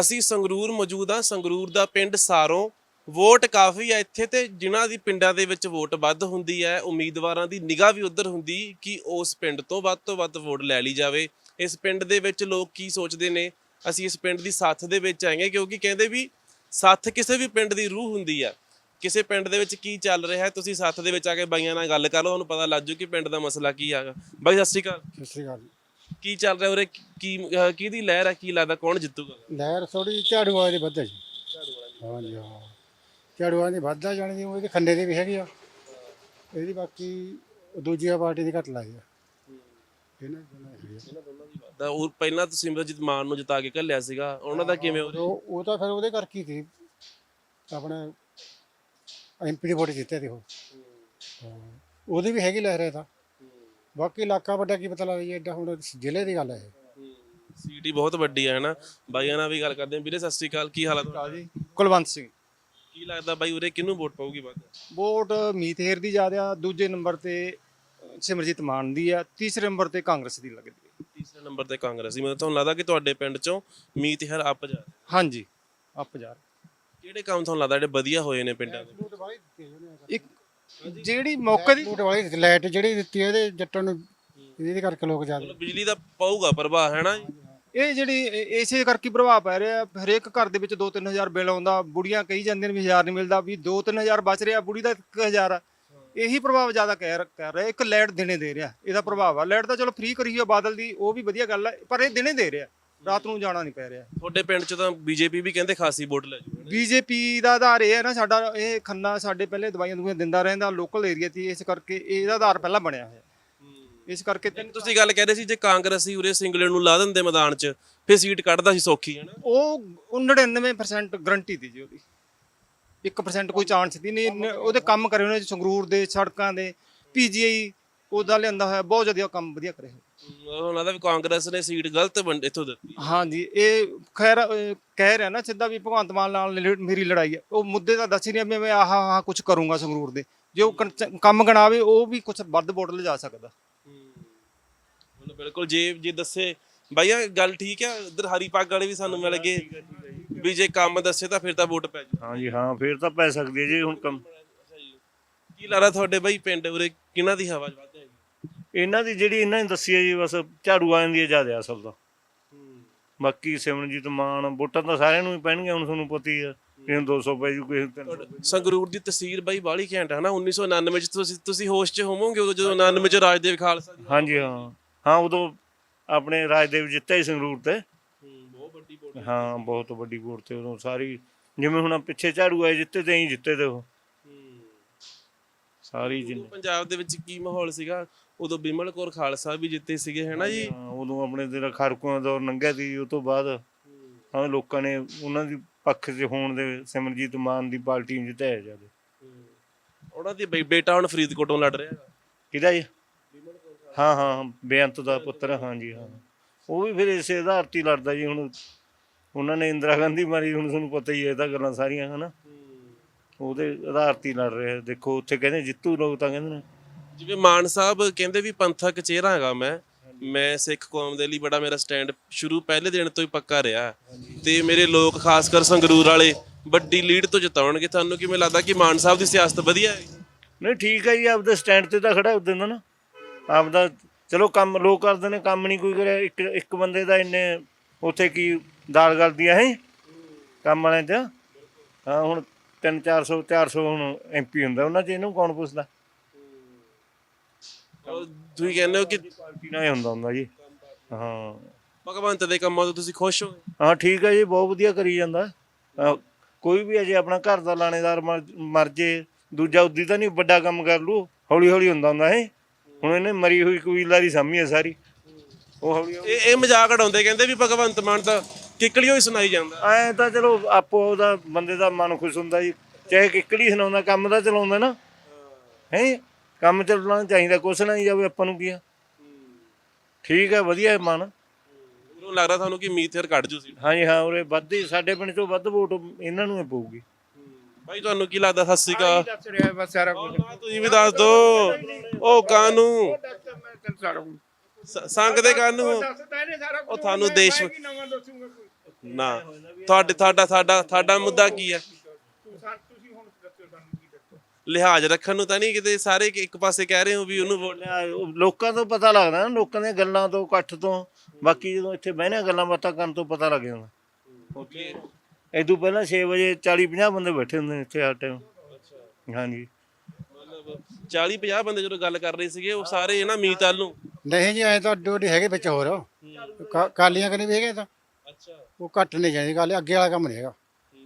ਅਸੀਂ ਸੰਗਰੂਰ ਮੌਜੂਦ ਆ ਸੰਗਰੂਰ ਦਾ ਪਿੰਡ ਸਾਰੋਂ। ਵੋਟ ਕਾਫੀ ਆ ਇੱਥੇ ਤੇ ਜਿਨ੍ਹਾਂ ਦੀ ਪਿੰਡਾਂ ਦੇ ਵਿੱਚ ਵੋਟ ਵੱਧ ਹੁੰਦੀ ਹੈ, ਉਮੀਦਵਾਰਾਂ ਦੀ ਨਿਗਾਹ ਵੀ ਉੱਧਰ ਹੁੰਦੀ ਕਿ ਉਸ ਪਿੰਡ ਤੋਂ ਵੱਧ ਤੋਂ ਵੱਧ ਵੋਟ ਲੈ ਲਈ ਜਾਵੇ। ਇਸ ਪਿੰਡ ਦੇ ਵਿੱਚ ਲੋਕ ਕੀ ਸੋਚਦੇ ਨੇ? ਅਸੀਂ ਇਸ ਪਿੰਡ ਦੀ ਸਾਥ ਦੇ ਵਿੱਚ ਆਏਗੇ ਕਿਉਂਕਿ ਕਹਿੰਦੇ ਵੀ ਸਾਥ ਕਿਸੇ ਵੀ ਪਿੰਡ ਦੀ ਰੂਹ ਹੁੰਦੀ ਆ। ਕਿਸੇ ਪਿੰਡ ਦੇ ਵਿੱਚ ਕੀ ਚੱਲ ਰਿਹਾ ਤੁਸੀਂ ਸਾਥ ਦੇ ਵਿੱਚ ਆ ਕੇ ਬਾਈਆਂ ਨਾਲ ਗੱਲ ਕਰ ਲਓ ਤੁਹਾਨੂੰ ਪਤਾ ਲੱਗ ਜੂ ਕਿ ਪਿੰਡ ਦਾ ਮਸਲਾ ਕੀ ਹੈਗਾ। ਬਾਈ, ਸਤਿ ਸ਼੍ਰੀ ਅਕਾਲ। ਸਤਿ ਸ਼੍ਰੀ ਅਕਾਲ ਜੀ। ਕੀ ਚੱਲ ਰਿਹਾ ਉਰੇ? ਕੀ ਅਹ ਕਿਹਦੀ ਲਹਿਰ ਹੈ ਕੀ ਲੱਗਦਾ? ਕੌਣ ਜਿੱਤੂਗਾ? ਲਹਿਰ ਥੋੜੀ ਝਾੜੂ ਵਾਲੀ ਦੀ ਵੱਧ ਜੀ। ਹਾਂਜੀ ਹਾਂ। ਝਾੜੂ ਵਾਲੀ ਦੀ ਵੱਧ ਜਾਣੀ ਦੀ ਉਹਦੇ ਖੰਡੇ ਦੀ ਵੀ ਹੈਗੀ ਆ। ਇਹਦੀ ਬਾਕੀ ਦੂਜੀਆਂ ਪਾਰਟੀ ਦੀ ਘੱਟ ਲਾਈ ਆ। ਇਹਨਾਂ ਦੋਨਾਂ ਦੀ ਹੈਗੀ ਆ। ਤਾਂ ਉਹ ਪਹਿਲਾਂ ਤਾਂ ਸਿਮਰਜੀਤ ਮਾਨ ਨੂੰ ਜਿਤਾ ਕੇ ਘੱਲਿਆ ਸੀਗਾ। ਉਹਨਾਂ ਦਾ ਕਿਵੇਂ ਉਰੇ? ਉਹ ਉਹ ਤਾਂ ਫਿਰ ਉਹਦੇ ਕਰਕੇ ਹੀ ਸੀ। ਆਪਣੇ ਐਮਪੀ ਦੀ ਵੋਟ ਜਿੱਤੇ ਤੇ ਉਹ। ਹਾਂ। ਉਹਦੀ ਵੀ ਹੈਗੀ ਲਹਿਰ ਹੈ ਤਾਂ। ਬਾਕੀ ਇਲਾਕਾ ਵੱਡਾ ਕੀ ਪਤਾ ਲੱਗਦਾ ਜੀ ਐਡਾ ਹੁਣ ਜ਼ਿਲ੍ਹੇ ਦੀ ਗੱਲ ਹੈ ਸੀਟ ਬਹੁਤ ਵੱਡੀ ਹੈ ਹਨਾ? ਬਾਈਆਂ ਨਾਲ ਵੀ ਗੱਲ ਕਰਦੇ ਹਾਂ। ਵੀਰੇ ਸਤਿ ਸ਼੍ਰੀ ਅਕਾਲ। ਕੀ ਹਾਲ ਹੈ ਤੁਹਾਡਾ? ਜੀ। ਕੁਲਵੰਤ ਸਿੰਘ। ਕੀ ਲੱਗਦਾ ਬਾਈ ਉਰੇ ਕਿਹਨੂੰ ਵੋਟ ਪਾਊਗੀ ਵੱਧ? ਵੋਟ ਮੀਤੇਰ ਦੀ ਜ਼ਿਆਦਾ ਦੂਜੇ ਨੰਬਰ ਤੇ ਸਿਮਰਜੀਤ ਮਾਨ ਦੀ ਆ ਤੀਸਰੇ ਨੰਬਰ ਤੇ ਕਾਂਗਰਸ ਦੀ ਲੱਗਦੀ ਹੈ ਤੀਸਰੇ ਨੰਬਰ ਤੇ ਕਾਂਗਰਸੀ ਮੈਨੂੰ ਤੁਹਾਨੂੰ ਲੱਗਦਾ ਕਿ ਤੁਹਾਡੇ ਪਿੰਡ ਚੋਂ ਮੀਤ ਹਰ ਅੱਪ ਜਾ ਰਿਹਾ। ਹਾਂਜੀ ਅਪ ਜਾ ਰਿਹਾ। ਕਿਹੜੇ ਕੰਮ ਤੁਹਾਨੂੰ ਲੱਗਦਾ ਜਿਹੜੇ ਵਧੀਆ ਹੋਏ ਨੇ ਪਿੰਡਾਂ ਦੇ? ਇੱਕ ਜਿਹੜੀ ਮੌਕੇ ਦੀ ਲੂਟ ਵਾਲੀ ਲਾਈਟ ਜਿਹੜੀ ਦਿੱਤੀ ਹੈ ਇਹਦੇ ਜੱਟਾਂ ਨੂੰ ਇਹਦੇ ਕਰਕੇ ਲੋਕ ਜ਼ਿਆਦਾ ਬਿਜਲੀ ਦਾ ਪਾਊਗਾ ਪ੍ਰਭਾਵ ਹੈ ਨਾ ਜੀ? ਇਹ ਜਿਹੜੀ ਇਸੇ ਕਰਕੇ ਪ੍ਰਭਾਵ ਪੈ ਰਿਹਾ ਹਰੇਕ ਘਰ ਦੇ ਵਿੱਚ 2-3000 ਬਿੱਲ ਆਉਂਦਾ ਬੁੜੀਆਂ ਕਹੀ ਜਾਂਦੀਆਂ ਨੇ ਵੀ 1000 ਨਹੀਂ ਮਿਲਦਾ ਵੀ 2-3000 ਬਚ ਰਿਹਾ ਬੁੜੀ ਦਾ 1000 ਆ। ਇਹੀ ਪ੍ਰਭਾਵ ਜ਼ਿਆਦਾ ਕਹਿ ਰ- ਕਰ ਰਿਹਾ ਇੱਕ ਲਾਈਟ ਦਿਨੇ ਦੇ ਰਿਹਾ ਇਹਦਾ ਪ੍ਰਭਾਵ ਆ। ਲਾਈਟ ਤਾਂ ਚਲੋ ਫ੍ਰੀ ਕਰੀ ਹੋਈ ਆ ਬਾਦਲ ਦੀ ਉਹ ਵੀ ਵਧੀਆ ਗੱਲ ਆ ਪਰ ਇਹ ਦਿਨੇ ਦੇ ਰਿਹਾ। ਰਾਤ ਨੂੰ ਜਾਣਾ ਨਹੀਂ ਪੈ ਰਿਹਾ। ਤੁਹਾਡੇ ਪਿੰਡ ਚ ਤਾਂ ਬੀਜੇਪੀ ਵੀ ਕਹਿੰਦੇ ਖਾਸੀ ਵੋਟ ਲੈ ਜੂ ਬੀਜੇਪੀ ਦਾ ਆਧਾਰ ਇਹ ਹੈ ਨਾ ਸਾਡਾ ਇਹ ਖੰਨਾ ਸਾਡੇ ਪਹਿਲੇ ਦਵਾਈਆਂ ਦੁਵਾਈਆਂ ਦਿੰਦਾ ਰਹਿੰਦਾ ਲੋਕਲ ਏਰੀਆ ਤੇ ਇਸ ਕਰਕੇ ਇਹਦਾ ਆਧਾਰ ਪਹਿਲਾਂ ਬਣਿਆ ਹੋਇਆ। ਇਸ ਕਰਕੇ ਤਿੰਨ ਤੁਸੀਂ ਗੱਲ ਕਹਿ ਰਹੇ ਸੀ ਜੇ ਕਾਂਗਰਸੀ ਉਰੇ ਸਿੰਗਲੇ ਨੂੰ ਲਾ ਦਿੰਦੇ ਮੈਦਾਨ 'ਚ ਫਿਰ ਸੀਟ ਕੱਢਦਾ ਸੀ ਸੌਖੀ ਹੈ ਨਾ? ਉਹ 99% ਗਰੰਟੀ ਦੀ ਜੀ ਉਹਦੀ। 1% ਕੋਈ ਚਾਂਸ ਦੀ ਨਹੀਂ ਨ- ਉਹਦੇ ਕੰਮ ਕਰੇ ਉਹਨੇ ਸੰਗਰੂਰ ਦੇ ਸੜਕਾਂ ਦੇ ਪੀਜੀਆਈ ਉਹਦਾ ਲਿਆਂਦਾ ਹੋਇਆ ਬਹੁਤ ਜ਼ਿਆਦਾ ਕੰਮ ਵਧੀਆ ਕਰੇ ਹੋਏ। ਉਹ ਲੱਗਦਾ ਵੀ ਕਾਂਗਰਸ ਨੇ ਸੀਟ ਗਲਤ ਵੰਡ ਇੱਥੋਂ ਦਿੱਤੀ। ਹਾਂਜੀ ਇਹ ਖੈਰ ਅਹ, ਕਹਿ ਰਿਹਾ ਨਾ ਸਿੱਧਾ ਵੀ ਭਗਵੰਤ ਮਾਨ ਨਾਲ ਲ- ਮੇਰੀ ਲੜਾਈ ਹੈ। ਉਹ ਮੁੱਦੇ ਤਾਂ ਦੱਸ ਹੀ ਨਹੀਂ ਵੀ ਮੈਂ ਆਹ ਆਹ ਕੁਝ ਕਰੂੰਗਾ ਸੰਗਰੂਰ ਦੇ। ਜੇ ਉਹ ਕੰਮ ਗਣਾਵੇ ਉਹ ਵੀ ਕੁਝ ਵੱਧ ਵੋਟ ਲਿਜਾ ਸਕਦਾ। ਮਤਲਬ ਬਿਲਕੁਲ ਜੇ ਜੇ ਦੱਸੇ ਭਾਈਆ ਗੱਲ ਠੀਕ ਆ ਉਧਰ ਹਰੀ ਪੱਗ ਵਾਲੇ ਵੀ ਸਾਨੂੰ ਮਿਲ ਗਏ। ਵੀ ਜੇ ਕੰਮ ਦੱਸੇ ਤਾਂ ਫਿਰ ਤਾਂ ਵੋਟ ਪੈ ਜੂ। ਹਾਂਜੀ ਹਾਂ ਫੇਰ ਤਾਂ ਪੈ ਸਕਦੀ ਹੈ ਜੀ ਹੁਣ ਕੰਮ। ਕੀ ਲੱਗਦਾ ਤੁਹਾਡੇ ਬਾਈ ਪਿੰਡ ਉਰੇ? ਕਿਹਨਾਂ ਦੀ ਹਵਾ ਵੱਧ ਹੈ ਇਹਨਾਂ ਦੀ ਜਿਹੜੀ ਇਹਨਾਂ ਨੇ ਦੱਸੀ ਹੈ ਜੀ ਬਸ ਝਾੜੂ ਆਇਆਂ ਦੀ ਜ਼ਿਆਦਾ ਅਸਲ ਦਾ ਬਾਕੀ ਸਿਮਰਨਜੀਤ ਮਾਨ ਵੋਟਾਂ ਤਾਂ ਸਾਰਿਆਂ ਨੂੰ ਹੀ ਪੈਣਗੀਆਂ ਹੁਣ ਤੁਹਾਨੂੰ ਪਤਾ ਹੀ ਆ ਕਿਸੇ ਨੂੰ 200 ਪੈ ਜੂ ਕਿਸੇ ਨੂੰ 300 ਪੈ ਜੂ। ਸੰਗਰੂਰ ਦੀ ਤਸਵੀਰ ਬਾਈ ਬਾਲੀ ਘੈਂਟ ਹੈ ਨਾ 1999 ਚ ਤੁਸੀਂ ਤੁਸੀਂ ਹੋਸ਼ 'ਚ ਹੋਵੋਗੇ ਉਦੋਂ ਜਦੋਂ 99 ਚ ਰਾਜਦੇਵ ਖਾਲਸਾ ਹਾਂਜੀ ਹਾਂ। ਹਾਂ ਉਦੋਂ ਆਪਣੇ ਰਾਜਦੇਵ ਜਿੱਤੇ ਸੀ ਸੰਗਰੂਰ ਤੇ। ਬਹੁਤ ਵੱਡੀ ਵੋਟ ਹਾਂ ਬਹੁਤ ਵੱਡੀ ਵੋਟ ਤੇ ਉਦੋਂ ਸਾਰੀ ਜਿਵੇਂ ਹੁਣ ਪਿੱਛੇ ਝਾੜੂ ਆਏ ਜਿੱਤੇ ਤੇ ਹੀ ਜਿੱਤੇ ਤੇ ਉਹ। ਸਾਰੀ ਜਿੰਨੇ ਪੰਜਾਬ ਦੇ ਵਿੱਚ ਕੀ ਮਾਹੌਲ ਸੀਗਾ? ਉਦੋਂ ਬਿਮਲ ਕੌਰ ਖਾਲਸਾ ਵੀ ਜਿੱਤੇ ਸੀਗੇ ਹੈ ਨਾ ਜੀ? ਹਾਂ, ਉਦੋਂ ਆਪਣੇ ਜਿਹੜਾ ਖਾਰਕੂਆਂ ਦਾ ਦੌਰ ਲੰਘਿਆ ਸੀ ਉਹ ਤੋਂ ਬਾਅਦ ਹਾਂ ਲੋਕਾਂ ਨੇ ਉਹਨਾਂ ਦੀ ਪੱਖ 'ਚ ਹੋਣ ਦੇ ਸਿਮਰਜੀਤ ਮਾਨ ਦੀ ਪਾਰਟੀ ਨੂੰ ਜਿਤਾਇਆ ਜਾਦੇ ਉਹਨਾਂ ਦੀ ਬੇ- ਬੇਟਾ ਹੁਣ ਫਰੀਦਕੋਟੋਂ ਲੜ ਰਿਹਾ ਹੈਗਾ। ਕਿਹਦਾ ਜੀ? ਹਾਂ ਹਾਂ ਬੇਅੰਤ ਦਾ ਪੁੱਤਰ ਹਾਂਜੀ ਹਾਂ। ਉਹ ਵੀ ਫਿਰ ਇਸੇ ਆਧਾਰ ਤੇ ਹੀ ਲੜਦਾ ਜੀ ਹੁਣ। ਉਹਨਾਂ ਨੇ ਇੰਦਰਾ ਗਾਂਧੀ ਮਾਰੀ ਹੁਣ ਤੁਹਾਨੂੰ ਪਤਾ ਹੀ ਹੈ ਇਹ ਤਾਂ ਗੱਲਾਂ ਸਾਰੀਆਂ ਹਨਾ ਉਹਦੇ ਆਧਾਰ ਤੇ ਹੀ ਲੜ ਰਿਹਾ ਦੇਖੋ ਉੱਥੇ ਕਹਿੰਦੇ ਜਿੱਤੂ ਲੋਕ ਤਾਂ ਕਹਿੰਦੇ ਨੇ। ਜਿਵੇਂ ਮਾਨ ਸਾਹਿਬ ਕਹਿੰਦੇ ਵੀ ਪੰਥਕ ਚਿਹਰਾ ਹੈਗਾ ਮੈਂ ਮੈਂ ਸਿੱਖ ਕੌਮ ਦੇ ਲਈ ਬੜਾ ਮੇਰਾ ਸਟੈਂਡ ਸ਼ੁਰੂ ਪਹਿਲੇ ਦਿਨ ਤੋਂ ਹੀ ਪੱਕਾ ਰਿਹਾ। ਤੇ ਮੇਰੇ ਲੋਕ ਖਾਸ ਕਰ ਸੰਗਰੂਰ ਵਾਲੇ ਵੱਡੀ ਲੀਡ ਤੋਂ ਜਿਤਾਉਣਗੇ। ਤੁਹਾਨੂੰ ਕਿਵੇਂ ਲੱਗਦਾ ਕਿ ਮਾਨ ਸਾਹਿਬ ਦੀ ਸਿਆਸਤ ਵਧੀਆ ਹੈ? ਨਹੀਂ, ਠੀਕ ਹੈ ਜੀ, ਆਪਦੇ ਸਟੈਂਡ ਤੇ ਤਾਂ ਖੜਾ ਉਦੋਂ ਨਾ? ਆਪਦਾ ਚਲੋ ਕੰਮ, ਲੋਕ ਕਰਦੇ ਨੇ, ਕੰਮ ਨਹੀਂ ਕੋਈ ਕਰਿਆ। ਇੱਕ ਇੱਕ ਬੰਦੇ ਦਾ ਇੰਨੇ ਉੱਥੇ ਕੀ ਦਾਲ ਕਰਦੀਆਂ ਹੈ? ਕੰਮ ਵਾਲਿਆਂ 'ਚ। ਹਾਂ, ਹੁਣ 3 400 400 ਹੁਣ ਐਮਪੀ ਹੁੰਦਾ। ਉਹਨਾਂ 'ਚ ਇਹਨੂੰ ਕੌਣ ਪੁੱਛਦਾ? ਤੁਸੀਂ ਕਹਿੰਦੇ ਹੋ ਕਿ ਪਾਰਟੀ ਨਾਲ ਹੀ। ਹੁੰਦਾ ਹੁੰਦਾ ਜੀ ਹਾਂ ਭਗਵੰਤ ਦੇ ਕੰਮਾਂ ਤੋਂ ਤੁਸੀਂ ਖੁਸ਼ ਹੋ? ਹਾਂ ਠੀਕ ਹੈ ਜੀ ਬਹੁਤ ਵਧੀਆ ਕਰੀ ਜਾਂਦਾ। ਕੋਈ ਵੀ ਅਜੇ ਆਪਣਾ ਘਰ ਦਾ ਲਾਣੇਦਾਰ ਮਰ ਮਰ ਜੇ ਦੂਜਾ ਉਦੀ ਤਾਂ ਨਹੀਂ ਵੱਡਾ ਕੰਮ ਕਰ ਲੂ ਹੌਲੀ ਹੌਲੀ ਹੁੰਦਾ ਹੁੰਦਾ ਹੈ। ਹੁਣ ਇਹਨੇ ਮਰੀ ਹੋਈ ਕਬੀਲਦਾਰੀ ਸਾਂਭੀ ਹੈ ਸਾਰੀ। ਉਹ ਹੌਲੀ ਇਹ ਇਹ ਮਜ਼ਾਕ ਉਡਾਉਂਦੇ ਕਹਿੰਦੇ ਵੀ ਭਗਵੰਤ ਮਾਨ ਤਾਂ ਕਿੱਕਲੀਓ ਹੀ ਸੁਣਾਈ ਜਾਂਦਾ। ਐ ਤਾਂ ਚਲੋ ਆਪੋ ਉਹਦਾ ਬੰਦੇ ਦਾ ਮਨ ਖੁਸ਼ ਹੁੰਦਾ ਜੀ। ਚਾਹੇ ਕਿੱਕੜੀ ਸੁਣਾਉਂਦਾ ਕੰਮ ਤਾਂ ਚਲਾਉਂਦਾ ਨਾ। ਹੈ? ਕੰਮ ਚੱਲਣਾ ਚਾਹੀਦਾ ਕੁਛ ਨਾ ਹੀ ਜਾਵੇ ਆਪਾਂ ਨੂੰ ਕੀ ਆ। ਠੀਕ ਹੈ ਵਧੀਆ ਹੈ ਮਨ। ਉਹਨੂੰ ਲੱਗਦਾ ਤੁਹਾਨੂੰ ਕਿ ਮੀਥੇਰ ਕੱਢ ਜੂ ਸੀ। ਹਾਂਜੀ ਹਾਂ ਉਰੇ ਵੱਧ ਹੀ ਸਾਡੇ ਪਿੰਡ ਚੋਂ ਵੱਧ ਵੋਟ ਇਹਨਾਂ ਨੂੰ ਹੀ ਪਊਗੀ। ਭਾਈ ਤੁਹਾਨੂੰ ਕੀ ਲੱਗਦਾ ਸਤਿ ਸ਼੍ਰੀ ਅਕਾਲ। ਦੱਸ ਰਿਹਾ ਬਸ ਸਾਰਾ ਕੁਝ ਨਾ ਤੁਸੀਂ ਵੀ ਦੱਸ ਦੋ। ਉਹ ਕਾਨੂੰ? ਸੰਗ ਦੇ ਕਾਨੂੰ? ਉਹ ਤੁਹਾਨੂੰ ਦੇਸ਼ ਨਵਾਂ ਦੱਸੂਗਾ ਕੋਈ? ਨਾ ਤੁਹਾਡੇ ਤੁਹਾਡਾ ਸਾਡਾ ਸਾਡਾ ਮੁੱਦਾ ਕੀ ਹੈ? ਲਿਹਾਜ਼ ਰੱਖਣ ਨੂੰ ਤਾਂ ਨਹੀਂ ਕਿਤੇ ਸਾਰੇ ਇੱਕ ਪਾਸੇ ਕਹਿ ਰਹੇ ਹੋ ਵੀ ਉਹਨੂੰ ਵੋਟ ਲੋਕਾਂ ਤੋਂ ਪਤਾ ਲੱਗਦਾ ਨਾ ਲੋਕਾਂ ਦੀਆਂ ਗੱਲਾਂ ਤੋਂ ਇਕੱਠ ਤੋਂ। ਬਾਕੀ ਜਦੋਂ ਇੱਥੇ ਬਹਿਨੇ ਗੱਲਾਂ ਬਾਤਾਂ ਕਰਨ ਤੋਂ ਪਤਾ ਲੱਗ ਜਾਂਦਾ। ਉੱਥੇ ਇਦੋਂ ਪਹਿਲਾਂ 6 ਵਜੇ 40 50 ਬੰਦੇ ਬੈਠੇ ਹੁੰਦੇ ਨੇ ਇੱਥੇ ਹਰ ਟਾਈਮ ਹਾਂਜੀ। ਮਤਲਬ 40 50 ਬੰਦੇ ਜਦੋਂ ਗੱਲ ਕਰ ਰਹੇ ਸੀਗੇ ਉਹ ਸਾਰੇ ਨਾ ਮੀਤ ਵੱਲ ਨੂੰ? ਨਹੀਂ ਜੀ ਐ ਤਾਂ ਡੋਡੀ ਹੈਗੇ ਵਿੱਚ ਹੋਰ। ਕਾਲੀਆਂ ਕਨੇ ਵੀ ਹੈਗੇ ਤਾਂ। ਅੱਛਾ। ਉਹ ਘੱਟ ਨਹੀਂ ਜਾਂਦੀ ਗੱਲ ਅੱਗੇ ਵਾਲਾ ਕੰਮ ਨਹੀਂ ਹੈਗਾ।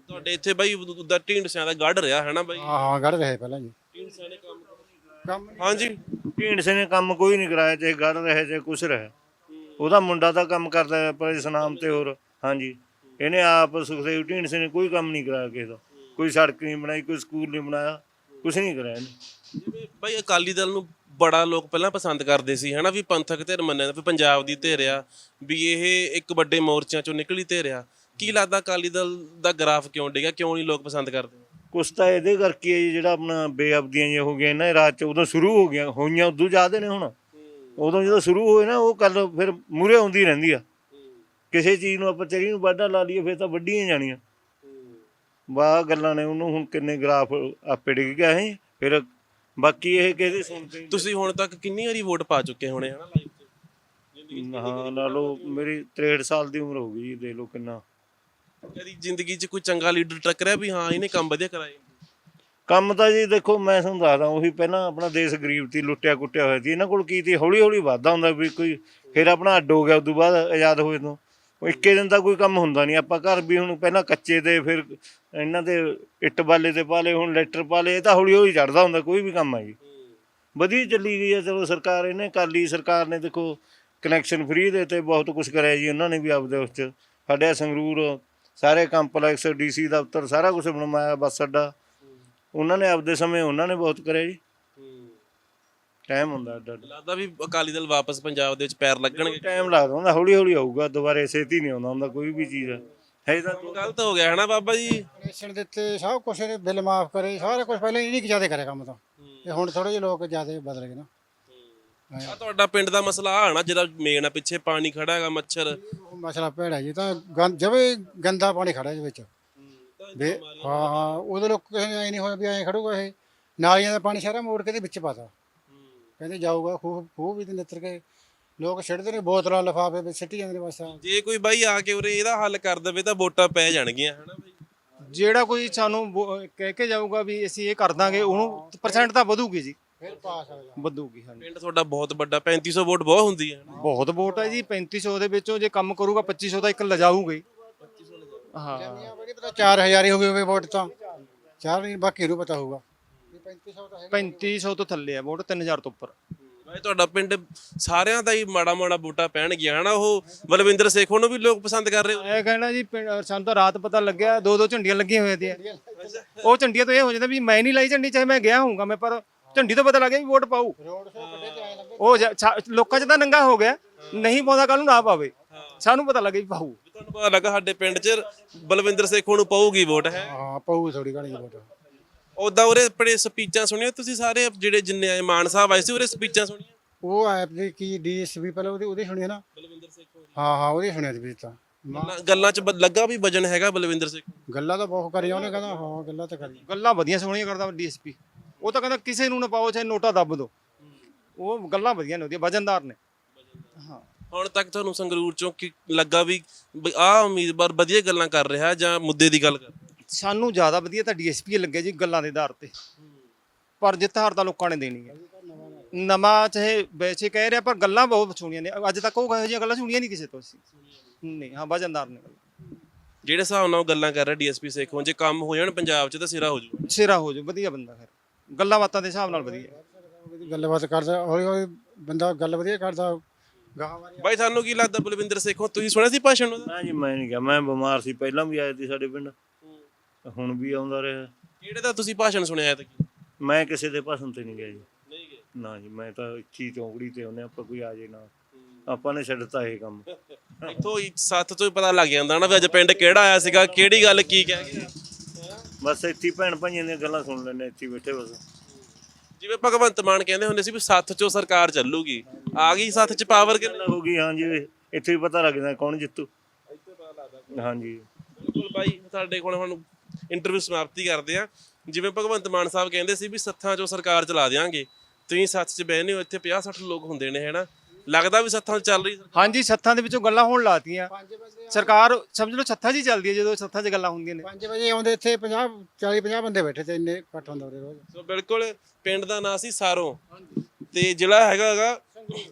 ਤੁਹਾਡੇ ਇੱਥੇ ਬਾਈ ਉਦਾਂ ਢੀਂਡਸਿਆਂ ਦਾ ਗੜ ਰਿਹਾ ਹੈ ਨਾ ਬਾਈ? ਹਾਂ ਹਾਂ ਗੜ ਰਹੇ ਪਹਿਲਾਂ ਜੀ। ਢੀਂਡਸਿਆਂ ਨੇ ਕੰਮ ਕੰਮ ਹਾਂਜੀ। ਢੀਂਡਸੇ ਨੇ ਕੰਮ ਕੋਈ ਨਹੀਂ ਕਰਾਇਆ ਚਾਹੇ ਗੜ ਰਹੇ ਚਾਹੇ ਕੁਛ ਰਹੇ। ਉਹਦਾ ਮੁੰਡਾ ਤਾਂ ਕੰਮ ਕਰਦਾ ਹੈ ਪਰ ਇਸ ਨਾਮ ਤੇ ਹੋਰ। ਹਾਂਜੀ। ਇਹਨੇ ਆਪ ਸੁਖਦੇਵ ਢੀਂਡਸੇ ਨੇ ਕੋਈ ਕੰਮ ਨਹੀਂ ਕਰਾਇਆ ਕਿਸੇ ਦਾ। ਕੋਈ ਸੜਕ ਨਹੀਂ ਬਣਾਈ ਕੋਈ ਸਕੂਲ ਨਹੀਂ ਬਣਾਇਆ ਕੁਛ ਨਹੀਂ ਕਰਾਇਆ ਇਹਨੇ। ਜਿਵੇਂ ਬਾਈ ਅਕਾਲੀ ਦਲ ਨੂੰ ਬੜਾ ਲੋਕ ਪਹਿਲਾਂ ਪਸੰਦ ਕਰਦੇ ਸੀ ਹਨਾ ਵੀ ਪੰਥਕ ਧਿਰ ਮੰਨਿਆ ਵੀ ਪੰਜਾਬ ਦੀ ਧਿਰ ਆ ਵੀ ਇਹ ਇੱਕ ਵੱਡੇ ਮੋਰਚਿਆਂ ਚੋਂ ਨਿਕਲੀ ਧਿਰ ਆ। ਕੀ ਲੱਗਦਾ ਅਕਾਲੀ ਦਲ ਦਾ ਗ੍ਰਾਫ ਕਿਉਂ ਡਿੱਗਾ ਕਿਉਂ ਨਹੀਂ ਲੋਕ ਪਸੰਦ ਕਰਦੇ? ਕੁਛ ਤਾਂ ਇਹਦੇ ਕਰਕੇ ਹੈ ਜੀ, ਜਿਹੜਾ ਆਪਣਾ ਬੇਅਬਦੀਆਂ ਜਿਹੀਆਂ ਹੋ ਗਈਆਂ ਨਾ ਰਾਤ ਚ ਉਦੋਂ ਸ਼ੁਰੂ ਹੋ ਗਈਆਂ ਹੋਈਆਂ ਉਦੋਂ ਜ਼ਿਆਦੇ ਨੇ ਹੁਣ। ਉਦੋਂ ਜਦੋਂ ਸ਼ੁਰੂ ਹੋਏ ਨਾ ਉਹ ਕੱਲ ਫਿਰ ਮੂਰੇ ਆਉਂਦੀ ਰਹਿੰਦੀ ਆ। ਕਿਸੇ ਚੀਜ਼ ਨੂੰ ਆਪਾਂ ਚਰੀ ਨੂੰ ਵਾਢਾ ਲਾ ਲਈਏ ਫਿਰ ਤਾਂ ਵੱਡੀਆਂ ਹੀ। ਜਾਣੀਆਂ ਵਾਹ ਗੱਲਾਂ ਨੇ ਉਹਨੂੰ ਹੁਣ ਕਿੰਨੇ ਗ੍ਰਾਫ ਆਪੇ ਡਿੱਗ ਗਿਆ ਹੈ ਫਿਰ ਬਾਕੀ ਇਹ ਕਿਹਦੀ ਸੁਣਦੇ ਤੁਸੀਂ ਹੁਣ ਤੱਕ ਕਿੰਨੀ ਵਾਰੀ ਵੋਟ ਪਾ ਚੁੱਕੇ ਹੋਣੇ ਹਨਾ ਲਾਈਫ 'ਚ? ਹਾਂ ਲਾ ਲਓ ਮੇਰੀ 63 ਸਾਲ ਦੀ ਉਮਰ ਹੋ ਗਈ ਜੀ ਦੇਖ ਲਓ ਕਿੰਨਾ ਕਦੀ ਜ਼ਿੰਦਗੀ 'ਚ ਕੋਈ ਚੰਗਾ ਲੀਡਰ ਟੱਕਰਿਆ ਵੀ ਹਾਂ, ਇਹਨੇ ਕੰਮ ਵਧੀਆ ਕਰਾਏ। ਕੰਮ ਤਾਂ ਜੀ ਦੇਖੋ, ਮੈਂ ਤੁਹਾਨੂੰ ਦੱਸਦਾ, ਉਹੀ ਪਹਿਲਾਂ ਆਪਣਾ ਦੇਸ਼ ਗਰੀਬ ਸੀ, ਲੁੱਟਿਆ ਕੁੱਟਿਆ ਹੋਇਆ ਸੀ। ਇਹਨਾਂ ਕੋਲ ਕੀ ਸੀ ਹੌਲੀ ਹੌਲੀ ਵਾਧਾ ਹੁੰਦਾ ਵੀ ਕੋਈ ਫਿਰ ਆਪਣਾ ਅੱਡ ਹੋ ਗਿਆ, ਉਦੋਂ ਬਾਅਦ ਆਜ਼ਾਦ ਹੋਏ ਤੋਂ। ਉਹ ਇੱਕੇ ਦਿਨ ਦਾ ਕੋਈ ਕੰਮ ਹੁੰਦਾ ਨਹੀਂ। ਆਪਾਂ ਘਰ ਵੀ ਹੁਣ ਪਹਿਲਾਂ ਕੱਚੇ ਤੇ ਫਿਰ ਇਹਨਾਂ ਦੇ ਇੱਟ ਬਾਲੇ ਤੇ ਪਾਲੇ ਹੁਣ ਲੈਟਰ ਪਾਲੇ ਇਹ ਤਾਂ ਹੌਲੀ ਹੌਲੀ ਚੜਦਾ ਹੁੰਦਾ, ਕੋਈ ਵੀ ਕੰਮ ਆ ਜੀ। ਵਧੀਆ ਚੱਲੀ ਗਈ ਹੈ ਚਲੋ ਸਰਕਾਰ ਇਹਨੇ ਕਰ ਲਈ, ਸਰਕਾਰ ਨੇ ਦੇਖੋ ਕਨੈਕਸ਼ਨ ਫ੍ਰੀ ਦੇ ਤੇ ਬਹੁਤ ਕੁਝ ਕਰਿਆ ਜੀ, ਉਹਨਾਂ ਨੇ ਵੀ ਆਪਦੇ ਉਸ ਚ। ਸਾਡੇ ਸੰਗਰੂਰ ਸਾਰੇ ਕੰਪਲੈਕਸ ਡੀਸੀ ਦਫ਼ਤਰ ਸਾਰਾ ਕੁਝ ਬਣਵਾਇਆ ਬੱਸ ਅੱਡਾ। ਉਹਨਾਂ ਨੇ ਆਪਦੇ ਸਮੇਂ ਉਹਨਾਂ ਨੇ ਬਹੁਤ ਕਰਿਆ ਜੀ। ਟਾਈਮ ਹੁੰਦਾ ਅੱਡਾ ਲੱਗਦਾ ਵੀ ਅਕਾਲੀ ਦਲ ਵਾਪਸ ਪੰਜਾਬ ਦੇ ਵਿੱਚ ਪੈਰ ਲੱਗਣਗੇ। ਟਾਈਮ ਲੱਗਦਾ ਹੁੰਦਾ ਹੌਲੀ ਹੌਲੀ ਆਊਗਾ ਦੁਬਾਰੇ ਛੇਤੀ ਨਹੀਂ ਆਉਂਦਾ ਹੁੰਦਾ ਕੋਈ ਵੀ ਚੀਜ਼। ਹੈ ਤਾਂ ਗਲਤ ਹੋ ਗਿਆ ਹਨਾ ਬਾਬਾ ਜੀ? ਕਨੈਕਸ਼ਨ ਦਿੱਤੇ ਸਭ ਕੁਝ ਇਹਦੇ ਬਿੱਲ ਮਾਫ ਕਰੇ ਸਾਰਾ ਕੁਝ ਪਹਿਲਾਂ ਇਹਨੇ ਕਿ ਜ਼ਿਆਦਾ ਕਰਿਆ ਕੰਮ ਤਾਂ। ਤੇ ਹੁਣ ਥੋੜੇ ਜਿਹੇ ਲੋਕ ਜ਼ਿਆਦਾ ਬਦਲ ਗਏ ਨਾ। ਆ ਤੁਹਾਡਾ ਪਿੰਡ ਦਾ ਮਸਲਾ ਆ ਨਾ ਜਿਹੜਾ ਮੇਨ ਆ ਪਿੱਛੇ ਪਾਣੀ ਖੜਾ ਹੈਗਾ ਮੱਛਰ। ਮਸਲਾ ਭੈੜਾ ਜੀ ਤਾਂ ਗੰਦ ਜਵੇ ਗੰਦਾ ਪਾਣੀ ਖੜਾ ਇਹਦੇ ਵਿੱਚ। ਵੀ ਹਾਂ ਹਾਂ ਉਹਦੇ ਲੋਕ ਕਿਸੇ ਐ ਨਹੀਂ ਹੋਇਆ ਵੀ ਐਂ ਖੜੂਗਾ ਇਹ। ਨਾਲੀਆਂ ਦਾ ਪਾਣੀ ਸਾਰਾ ਮੋੜ ਕੇ ਦੇ ਵਿੱਚ ਪਾਤਾ ਕਹਿੰਦੇ ਜਾਊਗਾ ਖੂਹ ਖੂਹ ਵੀ ਤੇ ਨਿੱਤਰ ਕੇ ਲੋਕ ਛੱਡਦੇ ਨੇ ਬੋਤਲਾਂ ਲਫਾਫੇ ਵਿੱਚ ਸਿੱਟੀ ਜਾਂਦੇ ਨੇ ਬਸ ਜੇ ਕੋਈ ਬਾਈ ਆ ਕੇ ਉਰੇ ਇਹਦਾ ਹੱਲ ਕਰ ਦੇਵੇ ਤਾਂ ਵੋਟਾਂ ਪੈ ਜਾਣਗੀਆਂ ਹਨਾ ਬਾਈ? ਜਿਹੜਾ ਕੋਈ ਸਾਨੂੰ ਕਹਿ ਕੇ ਜਾਊਗਾ ਵੀ ਅਸੀਂ ਇਹ ਕਰ ਦਾਂਗੇ ਉਹਨੂੰ ਪਰਸੈਂਟ ਤਾਂ ਵਧੂਗੀ ਜੀ। ਫਿਰ ਪਾ ਸਕਦਾ ਵਧੂਗੀ ਹਾਂਜੀ। ਪਿੰਡ ਤੁਹਾਡਾ ਬਹੁਤ ਵੱਡਾ 3500 ਵੋਟ ਬਹੁਤ ਹੁੰਦੀ ਹੈ ਬਹੁਤ ਵੋਟ ਹੈ ਜੀ 3500 ਦੇ ਵਿੱਚੋਂ ਜੇ ਕੰਮ ਕਰੂਗਾ 2500 ਤਾਂ ਇੱਕ ਲਿਜਾਊਗਾ ਹੀ। ਹਾਂ। ਜਮੀਆਂ ਬੜੀ ਪਤਾ 4000 ਹੀ ਹੋ ਗਏ ਹੋਵੇ ਵੋਟ ਤਾਂ। ਚਾਰ ਨਹੀਂ ਬਾਕੀ ਨੂੰ ਪਤਾ ਹੋਊਗਾ। ਵੀ 3500 ਤਾਂ ਹੈਗਾ। 3500 ਤੋਂ ਥੱਲੇ ਆ ਵੋਟ 3000 ਤੋਂ ਉੱਪਰ। ਬਾਈ ਤੁਹਾਡਾ ਪਿੰਡ ਸਾਰਿਆਂ ਦਾ ਹੀ ਮਾੜਾ ਮਾੜਾ ਵੋਟਾਂ ਪੈਣਗੀਆਂ ਹਨਾ? ਉਹ ਬਲਵਿੰਦਰ ਸੇਖੋਂ ਨੂੰ ਵੀ ਲੋਕ ਪਸੰਦ ਕਰ ਰਹੇ ਹੋ? ਇਹ ਕਹਿਣਾ ਜੀ ਪਿੰਡ- ਸਾਨੂੰ ਤਾਂ ਰਾਤ ਪਤਾ ਲੱਗਿਆ ਦੋ ਦੋ ਝੰਡੀਆਂ ਲੱਗੀਆਂ ਹੋਈਆਂ ਤੀਆਂ ਉਹ ਝੰਡੀਆਂ ਤੋਂ ਇਹ ਹੋ ਜਾਂਦਾ ਵੀ ਮੈਂ ਨਹੀਂ ਲਾਈ ਝੰਡੀ ਚਾਹੇ ਮੈਂ ਗਿਆ ਹੋਊਗਾ ਮੈਂ ਪਰ ਝੰਡੀ ਤੋਂ ਪਤਾ ਲੱਗਿਆ ਵੀ ਵੋਟ ਪਾਊ। ਰੋਡ ਸ਼ੋ ਵੱਡੇ ਤੇ ਆਏ ਲੱਗੇ ਉਹ ਜ- ਛਾ- ਲੋਕਾਂ 'ਚ ਤਾਂ ਨੰਗਾ ਹੋ ਗਿਆ। ਨਹੀਂ ਪਾਉਂਦਾ ਕੱਲ ਨੂੰ ਨਾ ਪਾਵੇ। ਸਾਨੂੰ ਪਤਾ ਲੱਗੇ ਵੀ ਵੀ ਤੁਹਾਨੂੰ ਪਤਾ ਲੱਗਾ ਸਾਡੇ ਪਿੰਡ 'ਚ ਬਲਵਿੰਦਰ ਸੇਖੋਂ ਨੂੰ ਪਊਗੀ ਵੋਟ ਹੈ? ਹਾਂ ਪਊ ਥੋੜੀ ਘਣੀ ਵੋਟ। ਉਦਾਂ ਉਰੇ ਆਪਣੇ ਸਪੀਚਾਂ ਸੁਣੀਆਂ ਤੁਸੀਂ ਸਾਰੇ ਜਿਹੜੇ ਜਿੰਨੇ ਆਏ ਮਾਨ ਸਾਹਿਬ ਆਏ ਸੀ ਉਰੇ ਸਪੀਚਾਂ ਸੁਣੀਆਂ? ਉਹ ਐਪ ਦੀ ਕੀ ਡੀਐਸਪੀ ਪਹਿਲਾਂ ਉਹਦੀ ਉਹਦੀ ਸੁਣੀ ਨਾ? ਬਲਵਿੰਦਰ ਸੇਖੋਂ ਹਾਂ ਹਾਂ ਉਹਦੀ ਸੁਣਿਆ ਸੀ ਵੀ ਤਾਂ। ਗੱਲਾਂ- ਗੱਲਾਂ 'ਚ ਬ- ਲੱਗਾ ਵੀ ਵਜਨ ਹੈਗਾ ਬਲਵਿੰਦਰ ਸੇਖੋਂ ਗੱਲਾਂ ਤਾਂ ਬਹੁਤ ਕਰੀਆਂ ਉਹਨੇ ਕਹਿੰਦਾ ਹਾਂ ਗੱਲਾਂ ਤਾਂ ਕਰੀਆਂ ਗੱਲਾਂ ਵਧੀਆ ਸੋਹਣੀਆਂ ਕਰਦਾ ਡੀਐਸਪੀ। ਉਹ ਤਾਂ ਕਹਿੰਦਾ ਕਿਸੇ ਨੂੰ ਨਾ ਪਾਓ ਚਾਹੇ ਨੋਟਾ ਦੱਬ ਦੋ। ਉਹ ਗੱਲਾਂ ਵਧੀਆ ਨੇ ਉਹਦੀਆਂ ਵਜਨਦਾਰ ਨੇ। ਹਾਂ। ਹੁਣ ਤੱਕ ਤੁਹਾਨੂੰ ਸੰਗਰੂਰ ਚੋਂ ਕੀ ਲੱਗਾ ਵੀ ਆਹ ਉਮੀਦਵਾਰ ਵਧੀਆ ਗੱਲਾਂ ਕਰ ਰਿਹਾ ਜਾਂ ਮੁੱਦੇ ਦੀ ਗੱਲ ਕਰ? ਸਾਨੂੰ ਜ਼ਿਆਦਾ ਵਧੀਆ ਤਾਂ ਡੀਐਸਪੀ ਲੱਗਿਆ ਜੀ ਗੱਲਾਂ ਦੇ ਆਧਾਰ ਤੇ। ਪਰ ਜਿੱਤ ਹਾਰ ਤਾਂ ਲੋਕਾਂ ਨੇ ਦੇਣੀ ਹੈ। ਨਵਾਂ ਚਾਹੇ ਵੈਸੇ ਕਹਿ ਰਿਹਾ ਪਰ ਗੱਲਾਂ ਬਹੁਤ ਸੋਹਣੀਆਂ ਨੇ। ਅੱਜ ਤੱਕ ਉਹ ਇਹੋ ਜਿਹੀਆਂ ਗੱਲਾਂ ਸੁਣੀਆਂ ਨਹੀਂ ਕਿਸੇ ਤੋਂ ਅਸੀਂ। ਨਹੀਂ ਹਾਂ ਵਜਨਦਾਰ ਨੇ। ਜਿਹੜੇ ਹਿਸਾਬ ਨਾਲ ਉਹ ਗੱਲਾਂ ਕਰ ਰਿਹਾ ਡੀਐਸਪੀ ਸੇਖੋਂ ਜੇ ਕੰਮ ਹੋ ਜਾਣ ਪੰਜਾਬ 'ਚ ਤਾਂ ਸਿਰਾ ਹੋ ਜਾਊ ਸਿਰਾ ਹੋ ਜਾ ਵਧੀਆ ਬੰਦਾ ਫਿਰ। ਗੱਲਾਂ ਬਾਤਾਂ ਦੇ ਹਿਸਾਬ ਨਾਲ ਵਧੀਆ। ਗੱਲਬਾਤ ਕਰਦਾ ਹੌਲੀ ਹੌਲੀ ਬੰਦਾ ਗੱਲ ਵਧੀਆ ਕਰਦਾ ਗਾਹਾਂ ਵਾਰੀ ਬਾਈ ਤੁਹਾਨੂੰ ਕੀ ਲੱਗਦਾ ਬਲਵਿੰਦਰ ਸੇਖੋਂ? ਤੁਸੀਂ ਸੁਣਿਆ ਸੀ ਭਾਸ਼ਣ ਉਹਦਾ? ਨਾ ਜੀ ਮੈਂ ਨਹੀਂ ਗਿਆ। ਮੈਂ ਬਿਮਾਰ ਸੀ ਪਹਿਲਾਂ ਵੀ ਆਏ ਸੀ ਸਾਡੇ ਪਿੰਡ। ਹੁਣ ਵੀ ਆਉਂਦਾ ਰਿਹਾ। ਕਿਹੜੇ ਦਾ ਤੁਸੀਂ ਭਾਸ਼ਣ ਸੁਣਿਆ ਤੱਕ ਮੈਂ ਕਿਸੇ ਦੇ ਭਾਸ਼ਣ ਤੇ ਨਹੀਂ ਗਿਆ ਜੀ। ਨਹੀਂ ਗਏ? ਨਾ ਜੀ ਮੈਂ ਤਾਂ ਇੱਚੀ ਚੌਂਕੜੀ ਤੇ ਉਹਨੇ ਆਪਾਂ ਕੋਈ ਆ ਜੇ ਨਾ। ਆਪਾਂ ਨੇ ਛੱਡਤਾ ਇਹ ਕੰਮ। ਇੱਥੋਂ ਹੀ ਸੱਤ ਤੋਂ ਹੀ ਪਤਾ ਲੱਗ ਜਾਂਦਾ ਨਾ ਵੀ ਅੱਜ ਪਿੰਡ ਕਿਹੜਾ ਆਇਆ ਸੀਗਾ ਕਿਹੜੀ ਗੱਲ ਕੀ ਕਹਿ ਗਿਆ ਬਸ ਇੱਥੇ ਹੀ ਭੈਣ ਭਾਈਆਂ ਦੀਆਂ ਗੱਲਾਂ ਸੁਣ ਲੈਣੇ ਇੱਥੇ ਹੀ ਬੈਠੇ ਬਸ। ਜਿਵੇਂ ਭਗਵੰਤ ਮਾਨ ਕਹਿੰਦੇ ਹੁੰਦੇ ਸੀ ਵੀ ਸੱਤ ਚੋਂ ਸਰਕਾਰ ਚੱਲੂਗੀ। ਆ ਗਈ ਸੱਤ ਚ ਪਾਵਰ ਕਿੰਨਾ? ਹੋ ਗਈ ਹਾਂ ਜੀ ਇੱਥੇ ਹੀ ਪਤਾ ਲੱਗ ਜਾਂਦਾ ਕੌਣ ਜਿੱਤੂ। ਹਾਂਜੀ। ਬਿਲਕੁਲ ਬਾਈ ਤੁਹਾਡੇ ਕੋਲ ਹੁਣ ਇੰਟਰਵਿਊ ਸਮਾਪਤੀ ਕਰਦੇ ਆ ਜਿਵੇਂ ਭਗਵੰਤ ਮਾਨ ਸਾਹਿਬ ਕਹਿੰਦੇ ਸੀ ਵੀ ਸੱਥਾਂ 'ਚੋਂ ਸਰਕਾਰ ਚਲਾ ਦਿਆਂਗੇ। ਤੁਸੀਂ ਸੱਥ 'ਚ ਬਹਿਨੇ ਹੋ ਇੱਥੇ 50 60 ਲੋਕ ਹੁੰਦੇ ਨੇ ਹੈਨਾ ਲੱਗਦਾ ਵੀ ਸੱਥਾਂ ਚੱਲ ਰਹੀ? ਹਾਂਜੀ ਸੱਥਾਂ ਦੇ ਵਿੱਚੋਂ ਗੱਲਾਂ ਹੋਣ ਲਾਤੀਆਂ। ਸਰਕਾਰ ਸਮਝ ਲਓ ਸੱਥਾਂ 'ਚ ਹੀ ਚੱਲਦੀ ਹੈ ਜਦੋਂ ਸੱਥਾਂ 'ਚ ਗੱਲਾਂ ਹੁੰਦੀਆਂ ਨੇ। 5 ਵਜੇ ਆਉਂਦੇ ਇੱਥੇ 50 40 50 ਬੰਦੇ ਬੈਠੇ ਤੇ ਇੰਨੇ ਇਕੱਠ ਹੁੰਦਾ ਉਰੇ ਰੋਜ਼। ਸੋ ਬਿਲਕੁਲ ਪਿੰਡ ਦਾ ਨਾਂ ਸੀ ਸਾਰੋਂ। ਤੇ ਜ਼ਿਲ੍ਹਾ ਹੈਗਾ ਹੈਗਾ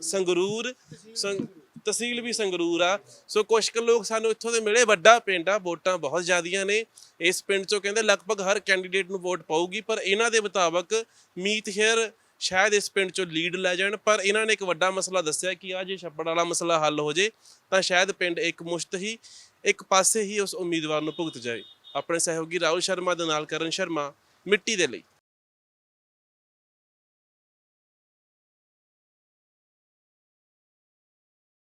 ਸੰਗਰੂਰ ਸੰਗ- ਤਹਿਸੀਲ ਵੀ ਸੰਗਰੂਰ ਆ। ਸੋ ਕੁਝ ਕੁ ਲੋਕ ਸਾਨੂੰ ਇੱਥੋਂ ਦੇ ਮਿਲੇ ਵੱਡਾ ਪਿੰਡ ਆ ਵੋਟਾਂ ਬਹੁਤ ਜ਼ਿਆਦੀਆਂ ਨੇ। ਇਸ ਪਿੰਡ ਚੋਂ ਕਹਿੰਦੇ ਲਗਭਗ ਹਰ ਕੈਂਡੀਡੇਟ ਨੂੰ ਵੋਟ ਪਾਊਗੀ ਪਰ ਇਹਨਾਂ ਦੇ ਮੁਤਾਬਕ ਮੀਤ ਖੇਰ ਸ਼ਾਇਦ ਇਸ ਪਿੰਡ ਚੋਂ ਲੀਡ ਲੈ ਜਾਣ, ਪਰ ਇਹਨਾਂ ਨੇ ਇੱਕ ਵੱਡਾ ਮਸਲਾ ਦੱਸਿਆ ਕਿ ਆ ਜੇ ਛੱਪੜ ਵਾਲਾ ਮਸਲਾ ਹੱਲ ਹੋ ਜੇ, ਤਾਂ ਸ਼ਾਇਦ ਪਿੰਡ ਇੱਕ ਮੁਸ਼ਤ ਹੀ, ਇੱਕ ਪਾਸੇ ਹੀ ਉਸ ਉਮੀਦਵਾਰ ਨੂੰ ਭੁਗਤ ਜਾਏ। ਆਪਣੇ ਸਹਿਯੋਗੀ ਰਾਹੁਲ ਸ਼ਰਮਾ ਦੇ ਨਾਲ ਕਰਨ ਸ਼ਰਮਾ, ਮਿੱਟੀ ਦੇ ਲਈ।